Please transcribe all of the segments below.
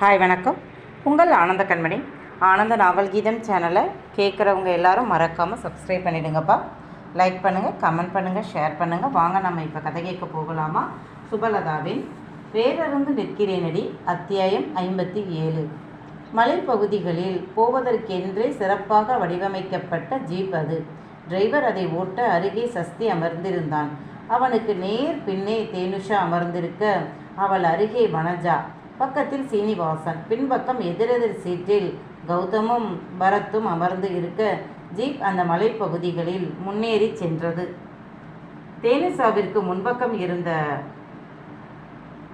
Hi வணக்கம். உங்கள் ஆனந்த கண்மணி. ஆனந்த நாவல் கீதம் சேனலை கேட்குறவங்க எல்லாரும் மறக்காமல் சப்ஸ்கிரைப் பண்ணிடுங்கப்பா. லைக் பண்ணுங்கள் கமெண்ட் பண்ணுங்கள் ஷேர் பண்ணுங்கள் வாங்க நம்ம இப்போ கதை கேட்க போகலாமா? சுபலதாவின் வேறருந்து நிற்கிறேனடி அத்தியாயம் ஐம்பத்தி ஏழு. மலைப்பகுதிகளில் போவதற்கென்றே சிறப்பாக வடிவமைக்கப்பட்ட ஜீப் அது. டிரைவர் அதை ஓட்ட அருகே சஸ்தி அமர்ந்திருந்தான். அவனுக்கு நேர் பின்னே தேனுஷா அமர்ந்திருக்க அவள் அருகே வனஜா. பக்கத்தில் சீனிவாசன். பின்பக்கம் எதிரெதிர் சீட்டில் கௌதமும் பரத்தும் அமர்ந்து இருக்க ஜீப் அந்த மலைப்பகுதிகளில் முன்னேறி சென்றது. தேனுஷாவிற்கு முன்பக்கம் இருந்த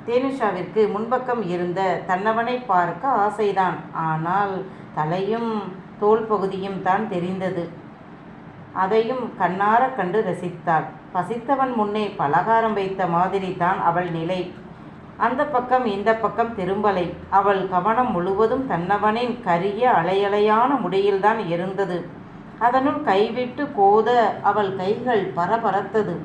தேனுஷாவிற்கு முன்பக்கம் இருந்த தன்னவனை பார்க்க ஆசைதான். ஆனால் தலையும் தோல் பகுதியும் தான் தெரிந்தது. அதையும் கண்ணார கண்டு ரசித்தாள். பசித்தவன் முன்னே பலகாரம் வைத்த மாதிரி தான் அவள் நிலை. அந்த பக்கம் இந்த பக்கம் திரும்பலை. அவள் கவனம் முழுவதும் தன்னவனின் கரிய அலையலையான முடியில்தான் இருந்தது. அதனுள் கைவிட்டு கோத அவள் கைகள் பரபரத்தது.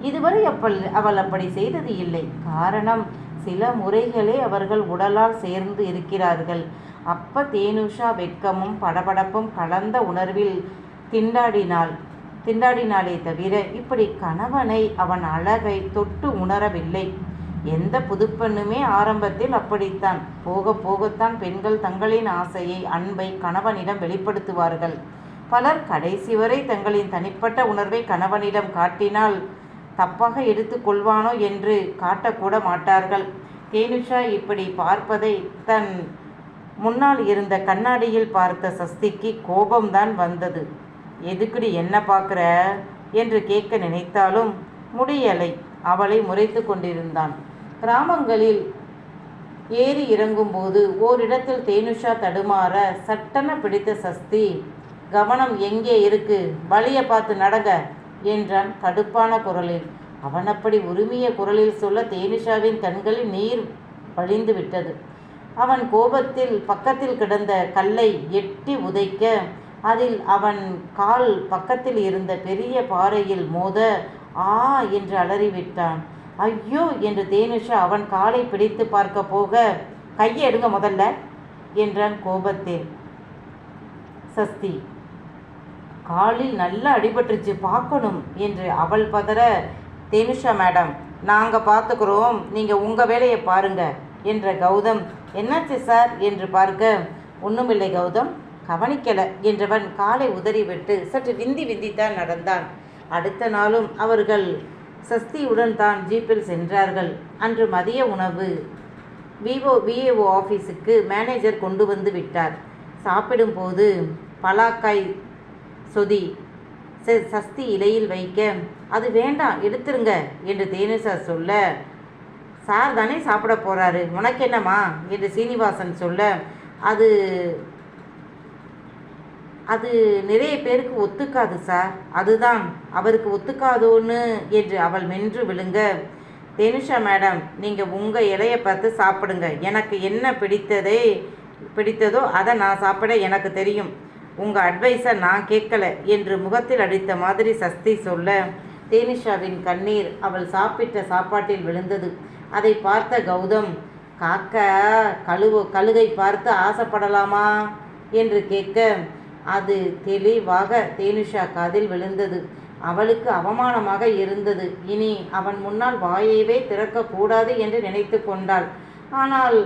இதுவரை அப்பல் அவள் அப்படி செய்தது இல்லை. காரணம் சில முறைகளே அவர்கள் உடலால் சேர்ந்து இருக்கிறார்கள். அப்ப தேனுஷா வெட்கமும் படபடப்பும் கலந்த உணர்வில் திண்டாடினாள். திண்டாடினாலே தவிர இப்படி கணவனை அவன் அழகை தொட்டு உணரவில்லை. எந்த புதுப்பெண்ணுமே ஆரம்பத்தில் அப்படித்தான். போக போகத்தான் பெண்கள் தங்களின் ஆசையை அன்பை கணவனிடம் வெளிப்படுத்துவார்கள். பலர் கடைசி வரை தங்களின் தனிப்பட்ட உணர்வை கணவனிடம் காட்டினால் தப்பாக எடுத்துக்கொள்வானோ என்று காட்டக்கூட மாட்டார்கள். தேனுஷா இப்படி பார்ப்பதை தன் முன்னால் இருந்த கண்ணாடியில் பார்த்த சஸ்திக்கு கோபம்தான் வந்தது. எதுக்குடி என்ன பார்க்குற? என்று கேட்க நினைத்தாலும் முடியலை. அவளை முறைத்து கொண்டிருந்தான். கிராமங்களில் ஏறி இறங்கும்போது ஓரிடத்தில் தேனுஷா தடுமாற சட்டென பிடித்த சஸ்தி கவனம் எங்கே இருக்கு? வழியை பார்த்து நடங்க என்றான் கடுப்பான குரலில். அவன் அப்படி உரிமைய குரலில் சொல்ல தேனுஷாவின் கண்களில் நீர் வழிந்து விட்டது. அவன் கோபத்தில் பக்கத்தில் கிடந்த கல்லை எட்டி உதைக்க அதில் அவன் கால் பக்கத்தில் இருந்த பெரிய பாறையில் மோத ஆ என்று அலறிவிட்டான். ஐயோ என்று தேனுஷா அவன் காலை பிடித்து பார்க்க போக கையை எடுங்க முதல்ல என்றான் கோபத்தில் சஸ்தி காலில் நல்லா அடிபட்டுருச்சு பார்க்கணும் என்று அவள் பதற தேனுஷா மேடம் நாங்கள் பார்த்துக்குறோம் நீங்கள் உங்கள் வேலையை பாருங்க என்ற கௌதம் என்னாச்சு சார்? என்று பார்க்க ஒன்றுமில்லை கௌதம் கவனிக்கல என்றவன் காலை உதறிவிட்டு சற்று விந்தி விந்தித்தான் நடந்தான். அடுத்த நாளும் அவர்கள் சஸ்தியுடன் தான் ஜீப்பில் சென்றார்கள். அன்று மதிய உணவு. விவோ விஏஓ ஆஃபீஸுக்கு மேனேஜர் கொண்டு வந்து விட்டார். சாப்பிடும்போது பலாக்காய் சொதி சஸ்தி இலையில் வைக்க. அது வேண்டாம் எடுத்துருங்க என்று தேனுசா சொல்ல சார் தானே சாப்பிட போறாரு. உனக்கு என்னம்மா? என்று சீனிவாசன் சொல்ல அது அது நிறைய பேருக்கு ஒத்துக்காது சார். அதுதான். அவருக்கு ஒத்துக்காதோன்னு என்று அவள் மென்று விழுங்க. தேனுஷா மேடம் நீங்கள் உங்கள் இலையை பார்த்து சாப்பிடுங்க. எனக்கு என்ன பிடித்ததே பிடித்ததோ அதை நான் சாப்பிட எனக்கு தெரியும். உங்கள் அட்வைஸை நான் கேட்கல என்று முகத்தில் அடித்த மாதிரி சஸ்தி சொல்ல தேனிஷாவின் கண்ணீர் அவள் சாப்பிட்ட சாப்பாட்டில் விழுந்தது. அதை பார்த்த கௌதம் காக்க கழுவு கழுகை பார்த்து ஆசைப்படலாமா? என்று கேட்க அது தெளிவாக தேனுஷா காதில் விழுந்தது. அவளுக்கு அவமானமாக இருந்தது. இனி அவன் முன்னால் வாயைவே திறக்கக்கூடாது என்று நினைத்து கொண்டாள். ஆனால்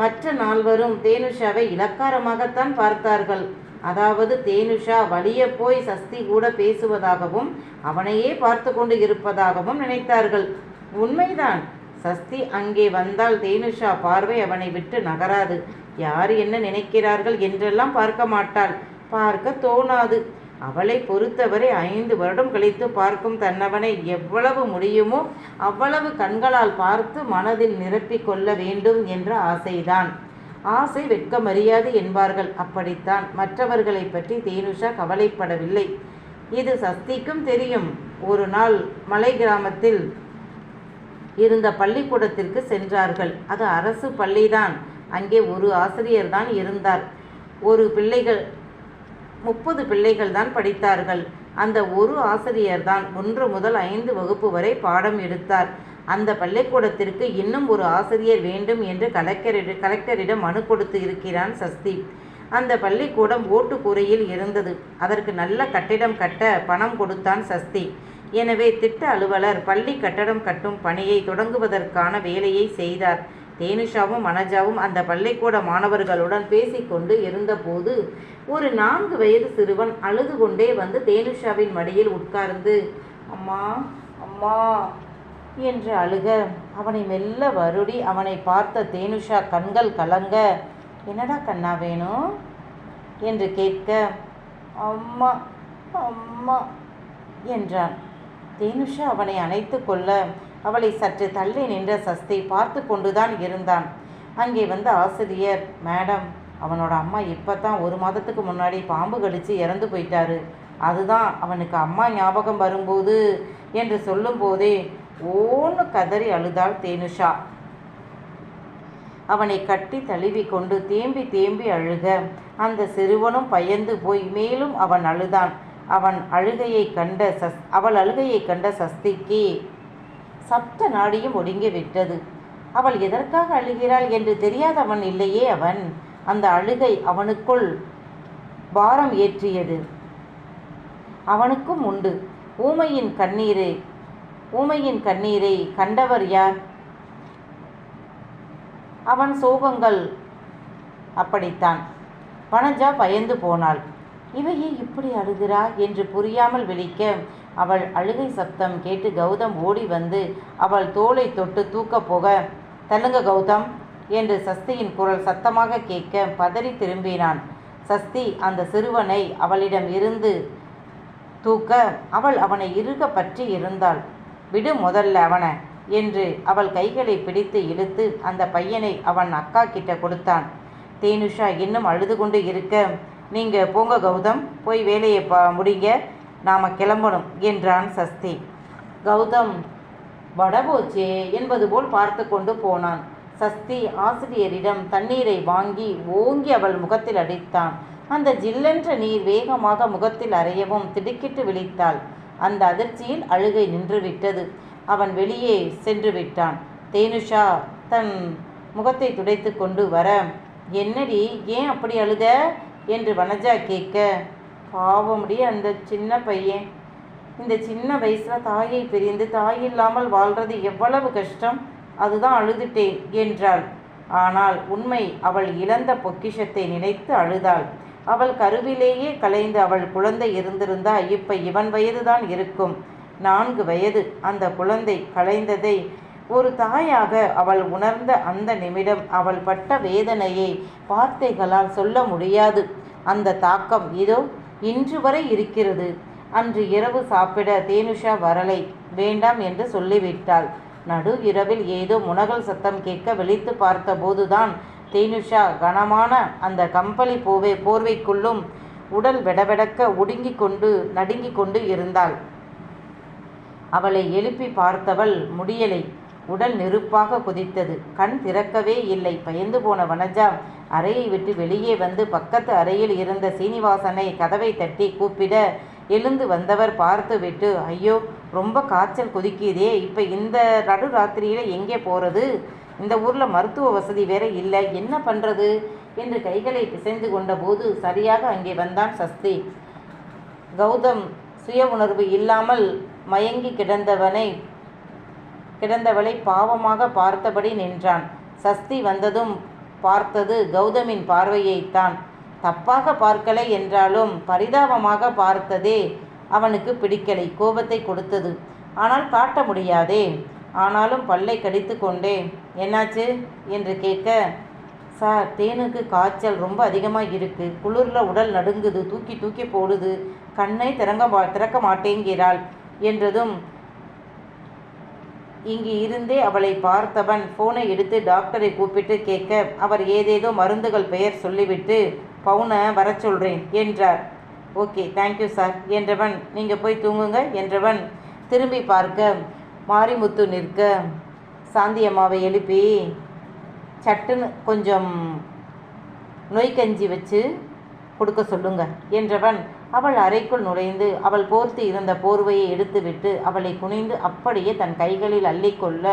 மற்ற நால்வரும் தேனுஷாவை இலக்காரமாகத்தான் பார்த்தார்கள். அதாவது தேனுஷா வலிய போய் சஸ்தி கூட பேசுவதாகவும் அவனையே பார்த்து கொண்டு இருப்பதாகவும் நினைத்தார்கள். உண்மைதான். சஸ்தி அங்கே வந்தால் தேனுஷா பார்வை அவனை விட்டு நகராது. யார் என்ன நினைக்கிறார்கள் என்றெல்லாம் பார்க்க மாட்டாள். பார்க்க தோணாது. அவளை பொறுத்தவரை ஐந்து வருடம் கழித்து பார்க்கும் தன்னவனை எவ்வளவு முடியுமோ அவ்வளவு கண்களால் பார்த்து மனதில் நிரப்பிக் கொள்ள வேண்டும் என்ற ஆசைதான். ஆசை வெட்கமறியாது என்பார்கள். அப்படித்தான். மற்றவர்களை பற்றி தேனுஷா கவலைப்படவில்லை. இது சஸ்திக்கும் தெரியும். ஒரு நாள் மலை கிராமத்தில் இருந்த பள்ளிக்கூடத்திற்கு சென்றார்கள். அது அரசு பள்ளிதான். அங்கே ஒரு ஆசிரியர் தான் இருந்தார். ஒரு பிள்ளைகள் முப்பது பிள்ளைகள் தான் படித்தார்கள். அந்த ஒரு ஆசிரியர் தான் ஒன்று முதல் ஐந்து வகுப்பு வரை பாடம் எடுத்தார். அந்த பள்ளிக்கூடத்திற்கு இன்னும் ஒரு ஆசிரியர் வேண்டும் என்று கலெக்டரிட கலெக்டரிடம் மனு கொடுத்து இருக்கிறான் சஸ்தி. அந்த பள்ளிக்கூடம் ஓட்டுக்கூரையில் இருந்தது. அதற்கு நல்ல கட்டிடம் கட்ட பணம் கொடுத்தான் சஸ்தி. எனவே திட்ட அலுவலர் பள்ளி கட்டடம் கட்டும் பணியை தொடங்குவதற்கான வேலையை செய்தார். தேனுஷாவும் மனஜாவும் அந்த பள்ளிக்கூட மாணவர்களுடன் பேசிக்கொண்டு இருந்தபோது ஒரு நான்கு வயது சிறுவன் அழுது கொண்டே வந்து தேனுஷாவின் மடியில் உட்கார்ந்து அம்மா அம்மா என்று அழுக. அவனை மெல்ல வருடி அவனை பார்த்த தேனுஷா கண்கள் கலங்க. என்னடா கண்ணா வேணும் என்று கேட்க அம்மா அம்மா என்றான். தேனுஷா அவனை அணைத்து கொள்ள அவளை சற்று தள்ளி நின்ற சஸ்தி பார்த்து கொண்டுதான் இருந்தான். அங்கே வந்த ஆசிரியர் மேடம் அவனோட அம்மா இப்போ தான் ஒரு மாதத்துக்கு முன்னாடி பாம்பு கடிச்சு இறந்து போயிட்டாரு. அதுதான் அவனுக்கு அம்மா ஞாபகம் வரும்போது என்று சொல்லும்போதே ஓன்னு கதறி அழுதாள் தேனுஷா. அவனை கட்டி தழுவி கொண்டு தேம்பி தேம்பி அழுக அந்த சிறுவனும் பயந்து போய் மேலும் அவன் அழுதான். அவன் அழுகையை கண்ட சஸ் அவள் அழுகையை கண்ட சஸ்திக்கு சப்த நாடியும் ஒடுங்கி விட்டது. அவள் எதற்காக அழுகிறாள் என்று தெரியாதவன் இல்லையே அவன். அந்த அழுகை அவனுக்குள் பாரம் ஏற்றியது. அவனுக்கும் உண்டு. ஊமையின் கண்ணீரை ஊமையின் கண்ணீரை கண்டவர் யார்? அவன் சோகங்கள் அப்படித்தான். வனஜா பயந்து போனாள். இவையே இப்படி அழுகிறா என்று புரியாமல் விழிக்க அவள் அழுகை சப்தம் கேட்டு கௌதம் ஓடி வந்து அவள் தோலை தொட்டு தூக்கப் போக தள்ளுங்க கௌதம் என்று சஸ்தியின் குரல் சத்தமாக கேட்க பதறி திரும்பினான். சஸ்தி அந்த சிறுவனை அவளிடம் இருந்து தூக்க அவள் அவனை இருக பற்றி இருந்தாள். விடு முதல்ல அவனை என்று அவள் கைகளை பிடித்து இழுத்து அந்த பையனை அவன் அக்கா கிட்ட கொடுத்தான். தேனுஷா இன்னும் அழுது கொண்டு இருக்க. நீங்கள் போங்க கௌதம். போய் வேலையை பா முடிங்க. நாம கிளம்பணும் என்றான் சஸ்தி. கௌதம் வடபோச்சே என்பது போல் பார்த்து கொண்டு போனான். சஸ்தி ஆசிரியரிடம் தண்ணீரை வாங்கி ஓங்கி அவள் முகத்தில் அடித்தான். அந்த ஜில்லென்ற நீர் வேகமாக முகத்தில் அறையவும் திடுக்கிட்டு விழித்தாள். அந்த அதிர்ச்சியில் அழுகை நின்றுவிட்டது. அவன் வெளியே சென்று விட்டான். தேனுஷா தன் முகத்தை துடைத்து கொண்டு வர. என்னடி ஏன் அப்படி அழுத? என்று வனஜா கேட்க பாவமுடி அந்த சின்ன பையன். இந்த சின்ன வயசில் தாயை பிரிந்து தாய் இல்லாமல் வாழ்றது எவ்வளவு கஷ்டம்? அதுதான் அழுதுட்டேன் என்றாள். ஆனால் உண்மை அவள் இழந்த பொக்கிஷத்தை நினைத்து அழுதாள். அவள் கருவிலேயே கலைந்து அவள் குழந்தை இருந்திருந்தா இப்ப இவன் வயதுதான் இருக்கும். நான்கு வயது அந்த குழந்தை கலைந்ததை ஒரு தாயாக அவள் உணர்ந்த அந்த நிமிடம் அவள் பட்ட வேதனையை வார்த்தைகளால் சொல்ல முடியாது. அந்த தாக்கம் இதோ இன்று வரை இருக்கிறது. அன்று இரவு சாப்பிட தேனுஷா வரலை. வேண்டாம் என்று சொல்லிவிட்டாள். நடு இரவில் ஏதோ முனகல் சத்தம் கேட்க விழித்து பார்த்தபோதுதான் தேனுஷா கனமான அந்த கம்பளி போவே போர்வைக்குள்ளும் உடல் வெடவெடக்க ஒடுங்கிக் கொண்டு நடுங்கிக் கொண்டு இருந்தாள். அவளை எழுப்பி பார்த்தவள் முடியலை. உடல் நெருப்பாக குதித்தது. கண் திறக்கவே இல்லை. பயந்து போன வனஜா அறையை விட்டு வெளியே வந்து பக்கத்து அறையில் இருந்த சீனிவாசனை கதவை தட்டி கூப்பிட எழுந்து வந்தவர் பார்த்துவிட்டு ஐயோ ரொம்ப காய்ச்சல் கொதிக்குதே. இப்போ இந்த நடு ராத்திரியில் எங்கே போகிறது இந்த ஊரில் மருத்துவ வசதி வேற இல்லை. என்ன பண்ணுறது என்று கைகளை பிசைந்து கொண்டபோது சரியாக அங்கே வந்தான் சஸ்தி. கௌதம் சுய உணர்வு இல்லாமல் மயங்கி கிடந்தவனை கிடந்தவளை பாவமாக பார்த்தபடி நின்றான். சஸ்தி வந்ததும் பார்த்தது கௌதமின் பார்வையைத்தான். தப்பாக பார்க்கலை என்றாலும் பரிதாபமாக பார்த்ததே அவனுக்கு பிடிக்கலை கோபத்தை கொடுத்தது. ஆனால் காட்ட முடியாதே. ஆனாலும் பல்லை கடித்து கொண்டே என்னாச்சு? என்று கேட்க சார் தேனுக்கு காய்ச்சல் ரொம்ப அதிகமாக இருக்குது குளிரில் உடல் நடுங்குது தூக்கி தூக்கி போடுது. கண்ணை திறங்க திறக்க மாட்டேங்கிறாள் என்றதும் இங்கு இருந்தே அவளை பார்த்தவன். ஃபோனை எடுத்து டாக்டரை கூப்பிட்டு கேட்க அவர் ஏதேதோ மருந்துகள் பெயர் சொல்லிவிட்டு பவுனை வர சொல்கிறேன் என்றார். ஓகே தேங்க்யூ சார் என்றவன். நீங்கள் போய் தூங்குங்க என்றவன். திரும்பி பார்க்க மாரிமுத்து நிற்க சாந்தியம்மாவை எழுப்பி சட்டுன்னு கொஞ்சம் நோய்க்கஞ்சி வச்சு கொடுக்க சொல்லுங்க என்றவன். அவள் அறைக்குள் நுழைந்து அவள் போர்த்து இருந்த போர்வையை எடுத்துவிட்டு அவளை குனிந்து அப்படியே தன் கைகளில் அள்ளிக்கொள்ள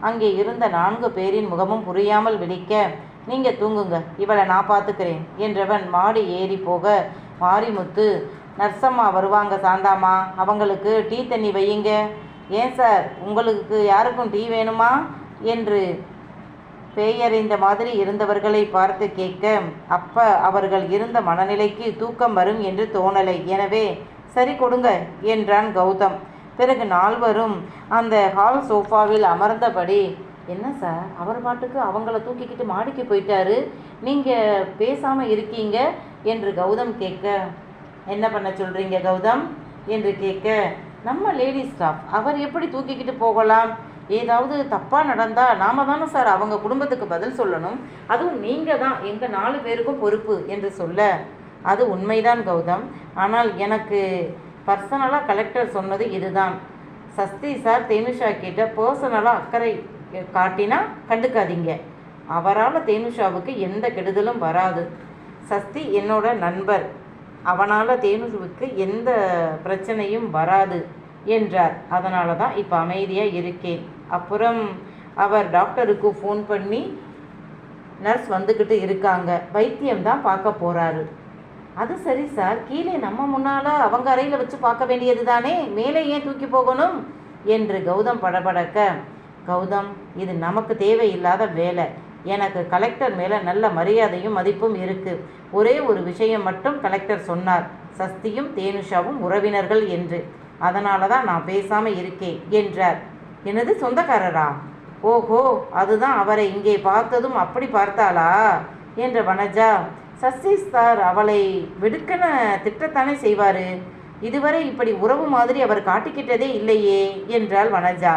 அங்கே இருந்த நான்கு பேரின் முகமும் புரியாமல் விழிக்க நீங்க தூங்குங்க இவளை நான் பார்த்துக்கிறேன் என்றவன் மாடி ஏறி போக மாரிமுத்து நர்சம்மா வருவாங்க சாந்தாம்மா அவங்களுக்கு டீ தண்ணி வையுங்க. ஏன் சார் உங்களுக்கு யாருக்கும் டீ வேணுமா? என்று பேயறிந்த மாதிரி இருந்தவர்களை பார்த்து கேட்க அப்ப அவர்கள் இருந்த மனநிலைக்கு தூக்கம் வரும் என்று தோணலை. எனவே சரி கொடுங்க என்றான் கௌதம். பிறகு நால்வரும் அந்த ஹால் சோஃபாவில் அமர்ந்தபடி என்ன சார் அவர் பாட்டுக்கு அவங்கள தூக்கிக்கிட்டு மாடிக்கு போயிட்டாரு. நீங்கள் பேசாமல் இருக்கீங்க? என்று கௌதம் கேட்க என்ன பண்ண சொல்கிறீங்க கௌதம்? என்று கேட்க நம்ம லேடி ஸ்டாஃப் அவர் எப்படி தூக்கிக்கிட்டு போகலாம்? ஏதாவது தப்பாக நடந்தால் நாம தானே சார் அவங்க குடும்பத்துக்கு பதில் சொல்லணும். அதுவும் நீங்கள் தான். எங்கள் நாலு பேருக்கும் பொறுப்பு என்று சொல்ல அது உண்மைதான் கௌதம். ஆனால் எனக்கு பர்சனலாக கலெக்டர் சொன்னது இதுதான். சஸ்தி சார் தேனுஷா கிட்ட பர்சனலாக அக்கறை காட்டினா கண்டுக்காதீங்க. அவரால் தேனுஷாவுக்கு எந்த கெடுதலும் வராது. சஸ்தி என்னோட நண்பர். அவனால் தேனுஷுவுக்கு எந்த பிரச்சனையும் வராது என்றார். அதனால தான் இப்போ அமைதியாக இருக்கேன். அப்புறம் அவர் டாக்டருக்கு ஃபோன் பண்ணி நர்ஸ் வந்துக்கிட்டு இருக்காங்க. வைத்தியம் தான் பார்க்க போகிறாரு அது சரி சார் கீழே நம்ம முன்னால் அவங்க அறையில் வச்சு பார்க்க வேண்டியது தானே? மேலே ஏன் தூக்கி போகணும்? என்று கௌதம் படபடக்க கௌதம் இது நமக்கு தேவையில்லாத வேலை. எனக்கு கலெக்டர் மேலே நல்ல மரியாதையும் மதிப்பும் இருக்குது ஒரே ஒரு விஷயம் மட்டும் கலெக்டர் சொன்னார். சஸ்தியும் தேனுஷாவும் உறவினர்கள் என்று. அதனால தான் நான் பேசாமல் இருக்கேன் என்றார். எனது சொந்தக்காரரா? ஓஹோ அதுதான் அவரை இங்கே பார்த்ததும் அப்படி பார்த்தாளா? என்ற வனஜா சசி சார் அவளை வெடுக்கன திட்டத்தானே செய்வார்? இதுவரை இப்படி உறவு மாதிரி அவர் காட்டிக்கிட்டதே இல்லையே என்றாள் வனஜா.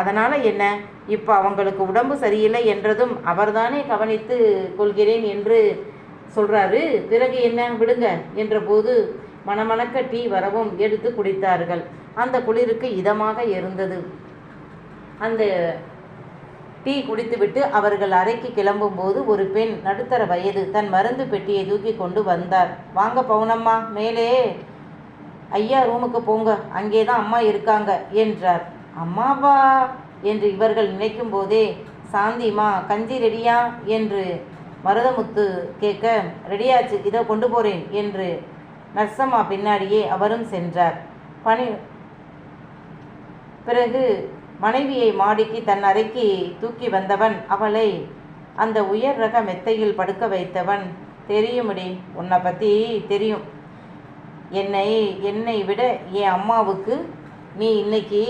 அதனால் என்ன? இப்போ அவங்களுக்கு உடம்பு சரியில்லை என்றதும் அவர்தானே கவனித்து கொள்கிறேன் என்று சொல்கிறாரு பிறகு என்ன? விடுங்க என்றபோது மணமணக்க டீ வரவும் எடுத்து குடித்தார்கள். அந்த குளிருக்கு இதமாக இருந்தது. அந்த டீ குடித்துவிட்டு அவர்கள் அறைக்கு கிளம்பும்போது ஒரு பெண் நடுத்தர வயது தன் மருந்து பெட்டியை தூக்கி கொண்டு வந்தார். வாங்க பவுனம்மா மேலே. ஐயா ரூமுக்கு போங்க. அங்கே தான் அம்மா இருக்காங்க என்றார். அம்மாவா? என்று இவர்கள் நினைக்கும் போதே சாந்திமா கஞ்சி ரெடியா? என்று மருதமுத்து கேட்க ரெடியாச்சு இதை கொண்டு போகிறேன் என்று நர்சம்மா பின்னாடியே அவரும் சென்றார். பணி பிறகு மனைவியை மாடிக்கு தன் அறைக்கு தூக்கி வந்தவன் அவளை அந்த உயர் ரக மெத்தையில் படுக்க வைத்தவன். தெரியுமடி உன்னை பற்றி தெரியும். என்னை என்னை விட என் அம்மாவுக்கு நீ இன்னைக்கு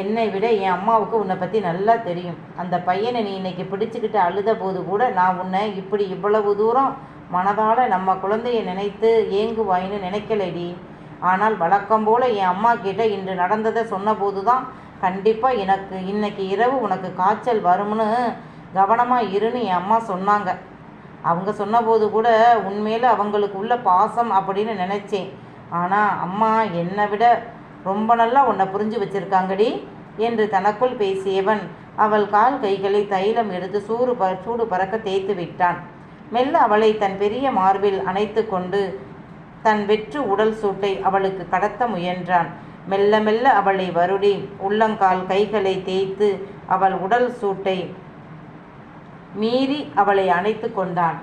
என்னை விட என் அம்மாவுக்கு உன்னை பற்றி நல்லா தெரியும். அந்த பையனை நீ இன்னைக்கு பிடிச்சிக்கிட்டு அழுத போது கூட நான் உன்னை இப்படி இவ்வளவு தூரம் மனதால் நம்ம குழந்தைய நினைத்து ஏங்குவாயின்னு நினைக்கலடி. ஆனால் வழக்கம் போல் என் அம்மா கிட்ட இன்று நடந்ததை சொன்னபோது தான் கண்டிப்பாக எனக்கு இன்னைக்கு இரவு உனக்கு காய்ச்சல் வரும்னு கவனமாக இருன்னு என் அம்மா சொன்னாங்க. அவங்க சொன்னபோது கூட உண்மையில் அவங்களுக்கு உள்ள பாசம் அப்படின்னு நினச்சேன். ஆனால் அம்மா என்னை விட ரொம்ப நல்லா உன்னை புரிஞ்சு வச்சிருக்காங்கடி என்று தனக்குள் பேசியவன் அவள் கால் கைகளை தைலம் எடுத்து சூடு ப சூடு பறக்க தேய்த்து விட்டான். மெல்ல அவளை தன் பெரிய மார்பில் அணைத்து கொண்டு தன் வெற்று உடல் சூட்டை அவளுக்கு கடத்த முயன்றான். மெல்ல மெல்ல அவளை வருடி. உள்ளங்கால் கைகளை தேய்த்து அவள் உடல் சூட்டை மீறி அவளை அணைத்து கொண்டான்.